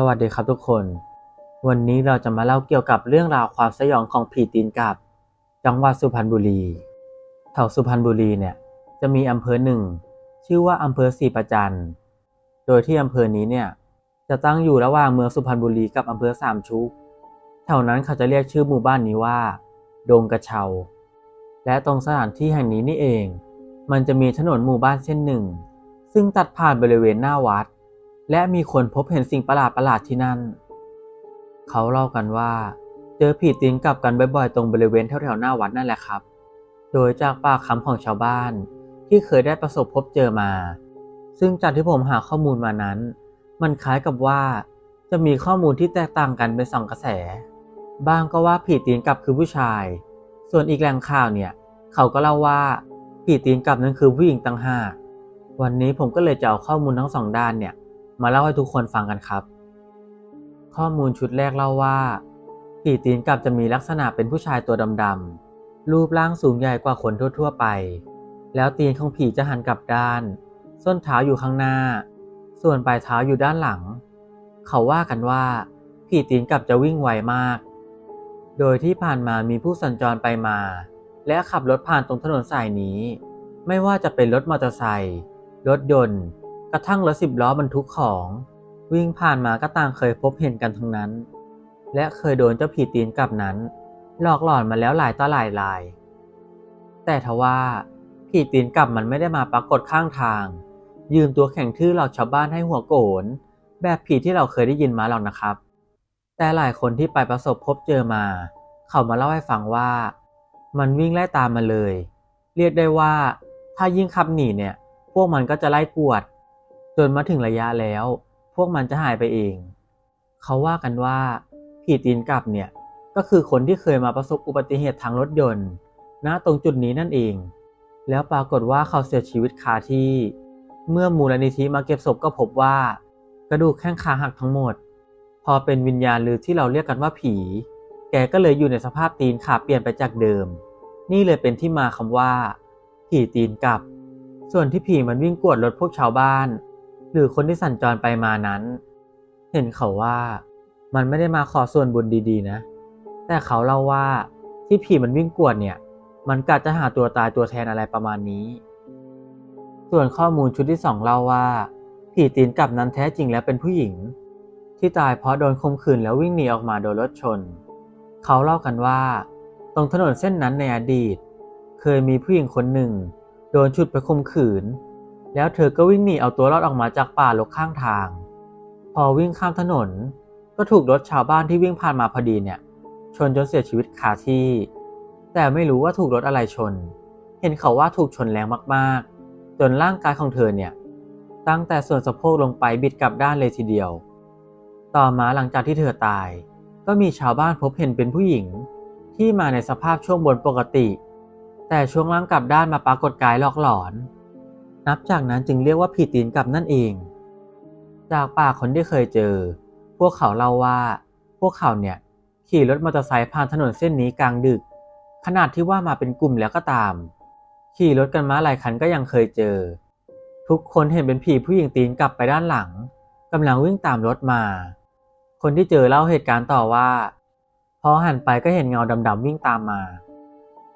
สวัสดีครับทุกคน วันนี้เราจะมาเล่าเกี่ยวกับเรื่องราวความสยองของผีตีนกับ จังหวัดสุพรรณบุรีแถวสุพรรณบุรีเนี่ยจะมีอำเภอหนึ่งชื่อว่าอำเภอศรีประจันโดยที่อำเภอนี้เนี่ยจะตั้งอยู่ระหว่างเมืองสุพรรณบุรีกับอำเภอสามชุกแถวนั้นเขาจะเรียกชื่อหมู่บ้านนี้ว่าดงกระเชาและตรงสถานที่แห่งนี้นี่เอง มันจะมีถนนหมู่บ้านเส้นหนึ่ง ซึ่งตัดผ่านบริเวณหน้าวัด และมีคนพบเห็นสิ่งประหลาดประหลาดที่นั่น เขาเล่ากันว่าเจอผีตีนกลับกันบ่อยๆ ตรงบริเวณแถวๆหน้าวัดนั่นแหละครับ โดยจากปากคำของชาวบ้านที่เคยได้ประสบพบเจอมา ซึ่งจากที่ผมหาข้อมูลมานั้น มันคล้ายกับว่าจะมีข้อมูลที่แตกต่างกันเป็นสองกระแส บ้างก็ว่าผีตีนกลับคือผู้ชาย ส่วนอีกแหล่งข่าวเนี่ย เขาก็เล่าว่าผีตีนกลับนั้นคือผู้หญิงต่างหาก วันนี้ผมก็เลยจะเอาข้อมูลทั้งสองด้านเนี่ย มาเล่าให้ทุกคนฟังกันครับ ข้อมูลชุดแรกเล่าว่าผีตีนกลับจะมีลักษณะเป็นผู้ชายตัวดำๆรูปร่างสูงใหญ่กว่าคนทั่ว ๆ ไป แล้วตีนของผีจะหันกลับด้าน ส้นเท้าอยู่ข้างหน้า ส่วนปลายเท้าอยู่ด้านหลัง เขาว่ากันว่าผีตีนกลับจะวิ่งไวมาก โดยที่ผ่านมามีผู้สัญจรไปมา และขับรถผ่านตรงถนนสายนี้ ไม่ว่าจะเป็นรถมอเตอร์ไซค์รถยนต์ กระทั่งรถสิบล้อบรรทุกของ วิ่งผ่านมาก็ต่างเคยพบเห็นกันทั้งนั้น และเคยโดนเจ้าผีตีนกลับนั้น หลอกหลอนมาแล้วหลายต่อหลายราย แต่ทว่าผีตีนกลับมันไม่ได้มาปรากฏข้างทาง ยืนตัวแข็งทื่อหลอกชาวบ้านให้หัวโกนแบบผีที่เราเคยได้ยินมาหรอกนะครับ แต่หลายคนที่ไปประสบพบเจอมา เขามาเล่าให้ฟังว่า มันวิ่งไล่ตามมาเลย เรียกได้ว่า ถ้ายิ่งขับหนีเนี่ย พวกมันก็จะไล่กวด จนมาถึงระยะแล้ว พวกมันจะหายไปเอง เขาว่ากันว่าผีตีนกลับเนี่ยก็คือคนที่เคยมาประสบอุบัติเหตุทางรถยนต์ณตรงจุดนี้นั่นเอง แล้วปรากฏว่าเขาเสียชีวิตคาที่ เมื่อมูลนิธิมาเก็บศพก็พบว่า กระดูกแข้งขาหักทั้งหมด พอเป็นวิญญาณหรือที่เราเรียกกันว่าผี แกก็เลยอยู่ในสภาพตีนขาเปลี่ยนไปจากเดิม นี่เลยเป็นที่มาคำว่า ผีตีนกลับ ส่วนที่ผีมันวิ่งกวดรถพวกชาวบ้าน หรือคนที่สัญจรไปมานั้น เห็นเขาว่ามันไม่ได้มาขอส่วนบุญดีๆนะ แต่เขาเล่าว่าที่ผีมันวิ่งกวดเนี่ย มันกะจะหาตัวตายตัวแทนอะไรประมาณนี้ ส่วนข้อมูลชุดที่สองเล่าว่า ผีตีนกลับนั้นแท้จริงแล้วเป็นผู้หญิง ที่ตายเพราะโดนข่มขืนแล้ววิ่งหนีออกมาโดยรถชน เขาเล่ากันว่า ตรงถนนเส้นนั้นในอดีต เคยมีผู้หญิงคนหนึ่ง โดนฉุดไปข่มขืน แล้วเธอก็วิ่งหนีเอาตัวรอดออกมาจากป่ารกข้างทาง พอวิ่งข้ามถนน ก็ถูกรถชาวบ้านที่วิ่งผ่านมาพอดีเนี่ย ชนจนเสียชีวิตคาที่ แต่ไม่รู้ว่าถูกรถอะไรชน เห็นเขาว่าถูกชนแรงมากๆ จนร่างกายของเธอเนี่ย ตั้งแต่ส่วนสะโพกลงไปบิดกลับด้านเลยทีเดียว ต่อมาหลังจากที่เธอตาย ก็มีชาวบ้านพบเห็นเป็นผู้หญิง ที่มาในสภาพช่วงบนปกติ แต่ช่วงล่างกลับด้านมาปรากฏกายหลอกหลอน นับจากนั้นจึงเรียกว่าผีตีนกลับนั่นเอง จากปากคนที่เคยเจอ พวกเขาเล่าว่า พวกเขาเนี่ยขี่รถมอเตอร์ไซค์ผ่านถนนเส้นนี้กลางดึก ขนาดที่ว่ามาเป็นกลุ่มแล้วก็ตาม ขี่รถกันมาหลายคันก็ยังเคยเจอ ทุกคนเห็นเป็นผีผู้หญิงตีนกลับไปด้านหลังกำลังวิ่งตามรถมา คนที่เจอเล่าเหตุการณ์ต่อว่า พอหันไปก็เห็นเงาดำๆวิ่งตามมา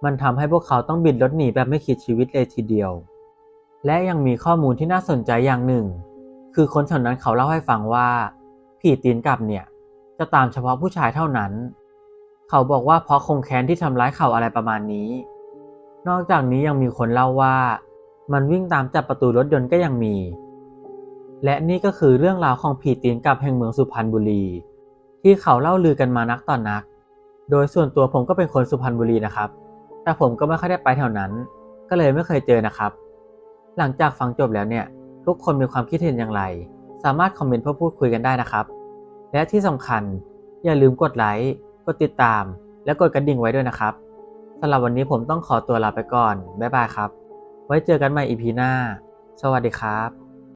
มันทำให้พวกเขาต้องบิดรถหนีแบบไม่คิดชีวิตเลยทีเดียว และยังมีข้อมูลที่น่าสนใจอย่างหนึ่ง คือคนแถวนั้นเขาเล่าให้ฟังว่า ผีตีนกลับเนี่ยจะตามเฉพาะผู้ชายเท่านั้น เขาบอกว่าเพราะคงแค้นที่ทำร้ายเขาอะไรประมาณนี้ นอกจากนี้ยังมีคนเล่าว่า มันวิ่งตามจับประตูรถยนต์ก็ยังมี และนี่ก็คือเรื่องราวของผีตีนกลับแห่งเมืองสุพรรณบุรี ที่เขาเล่าลือกันมานักต่อนนัก โดยส่วนตัวผมก็เป็นคนสุพรรณบุรีนะครับ แต่ผมก็ไม่ค่อยได้ไปแถวนั้น ก็เลยไม่เคยเจอนะครับ หลังจากฟังจบแล้วเนี่ย ทุกคนมีความคิดเห็นอย่างไร สามารถคอมเมนต์เพื่อพูดคุยกันได้นะครับ และที่สำคัญอย่าลืมกดไลค์ กดติดตาม และกดกระดิ่งไว้ด้วยนะครับสำหรับวันนี้ผมต้องขอตัวลาไปก่อน บ๊ายบายครับ ไว้เจอกันใหม่อีพีหน้า สวัสดีครับ